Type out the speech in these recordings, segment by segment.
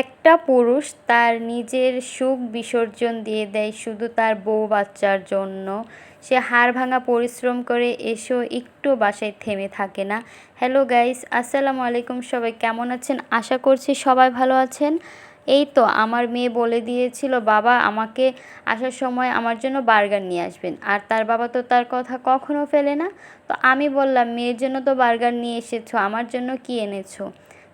একটা পুরুষ তার নিজের সুখ বিসর্জন দিয়ে দেয় শুধু তার বউ বাচ্চার জন্য। সে হাড় ভাঙা পরিশ্রম করে এসেও একটু বাসায় থেমে থাকে না। হ্যালো গাইস, আসসালামু আলাইকুম সবাই, কেমন আছেন? আশা করছি সবাই ভালো আছেন। এই তো আমার মেয়ে বলে দিয়েছিল, বাবা, আমাকে আসার সময় আমার জন্য বার্গার নিয়ে আসবেন। আর তার বাবা তো তার কথা কখনো ফেলে না। তো আমি বললাম, মেয়ের জন্য তো বার্গার নিয়ে এসেছ, আমার জন্য কি এনেছো?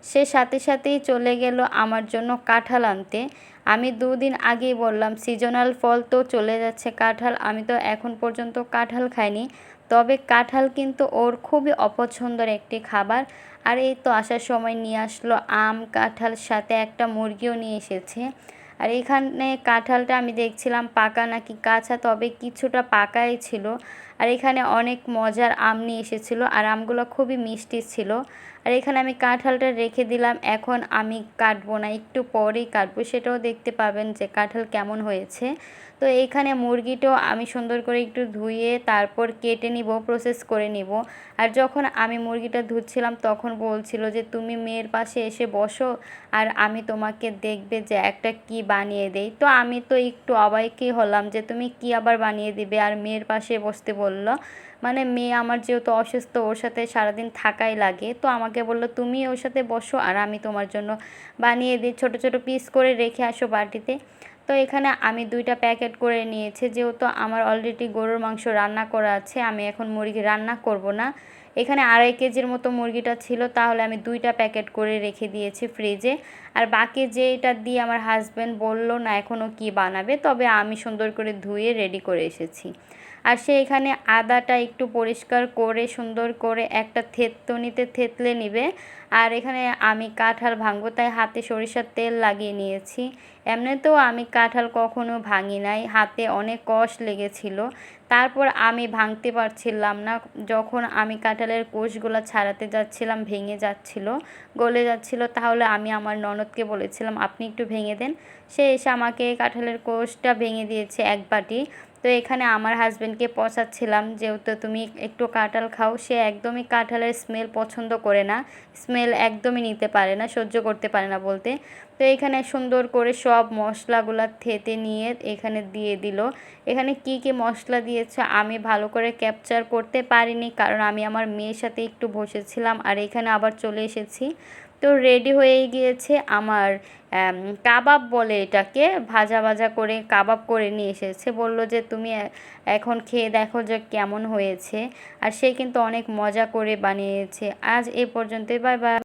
সে সাথে সাথেই চলে গেল আমার জন্য কাঁঠাল আনতে। আমি দুদিন আগেই বললাম, সিজনাল ফল তো চলে যাচ্ছে কাঁঠাল, আমি তো এখন পর্যন্ত কাঁঠাল খাইনি। তবে কাঁঠাল কিন্তু ওর খুবই অপছন্দের একটি খাবার। আর এই তো আসার সময় নিয়ে আসলো আম, কাঁঠাল, সাথে একটা মুরগিও নিয়ে এসেছে। আর এখানে কাঁঠালটা আমি দেখছিলাম পাকা নাকি কাঁচা, তবে কিছুটা পাকাই ছিল। আর এখানে অনেক মজার আম নিয়ে এসেছিল আর আমগুলো খুবই মিষ্টি ছিল। আর এখানে আমি কাঁঠালটা রেখে দিলাম, এখন আমি কাটবো না, একটু পরেই কাটবো। সেটাও দেখতে পাবেন যে কাঁঠাল কেমন হয়েছে। তো এইখানে মুরগিটাও আমি সুন্দর করে একটু ধুয়ে তারপর কেটে নিব প্রসেস করে নিব। আর যখন আমি মুরগিটা ধুচ্ছিলাম, তখন বলছিল যে, তুমি মেয়ের পাশে এসে বসো আর আমি তোমাকে দেখবে যে একটা কি বানিয়ে দেই। তো আমি তো একটু অবাকই হলাম যে তুমি কি আবার বানিয়ে দিবে? আর মেয়ের পাশে বসতে বলল মানে মেয়ে আমার যেহেতু অসুস্থ, ওর সাথে সারাদিন থাকাই লাগে। তো আমাকে বলল, তুমি ওর সাথে বসো আর আমি তোমার জন্য বানিয়ে দিই। ছোট ছোট পিস করে রেখে আসো বাটিতে। তো এখানে আমি দুইটা প্যাকেট করে নিয়েছি। যেহেতু আমার অলরেডি গরুর মাংস রান্না করা আছে, আমি এখন মুরগি রান্না করব না। এখানে আড়াই কেজির মতো মুরগিটা ছিল, তাহলে আমি দুইটা প্যাকেট করে রেখে দিয়েছি ফ্রিজে আর বাকি যেটা দিয়ে আমার হাজব্যান্ড বলল না এখনও কি বানাবে, তবে আমি সুন্দর করে ধুয়ে রেডি করে এসেছি। আর সে এখানে আদাটা একটু পরিষ্কার করে, সুন্দর করে একটা থেতনিতে থেতলে নিবে। আর এখানে আমি কাঁঠাল ভাঙবো, তাই হাতে সরিষার তেল লাগিয়ে নিয়েছি। এমনিতেও আমি কাঁঠাল কখনো ভাঙি নাই, হাতে অনেক কষ লেগেছিল। তারপর আমি ভাঙতে পারছিলাম না, যখন আমি কাঁঠালের কোষগুলো ছাড়াতে যাচ্ছিলাম, ভেঙে যাচ্ছিল, গলে যাচ্ছিল, তাহলে আমি আমার ননদকে বলেছিলাম, আপনি একটু ভেঙে দেন। সে এসে আমাকে কাঁঠালের কোষটা ভেঙে দিয়েছে এক বাটি। তো এখানে আমার হাজব্যান্ডকে পচাচ্ছিলাম, যেহেতু তুমি একটু কাঁঠাল খাও, সে একদমই কাঁঠালের স্মেল পছন্দ করে না স্মেল একদমই নিতে পারে না, সহ্য করতে পারে না বলতে। তো এখানে সুন্দর করে সব মশলাগুলো থেতে নিয়ে এখানে দিয়ে দিল। এখানে কি কি মশলা দিয়েছে আমি ভালো করে ক্যাপচার করতে পারিনি কারণ আমি আমার মেয়ের সাথে একটু বসেছিলাম আর এখানে আবার চলে এসেছি। তো রেডি হয়ে গিয়েছে আমার কাবাব বলে এটাকে ভাজা ভাজা করে কাবাব করে নিয়ে এসেছে। বলল যে তুমি এখন খেয়ে দেখো যে কেমন হয়েছে। আর সে কিন্তু অনেক মজা করে বানিয়েছে। আজ এ পর্যন্তই বাই বাই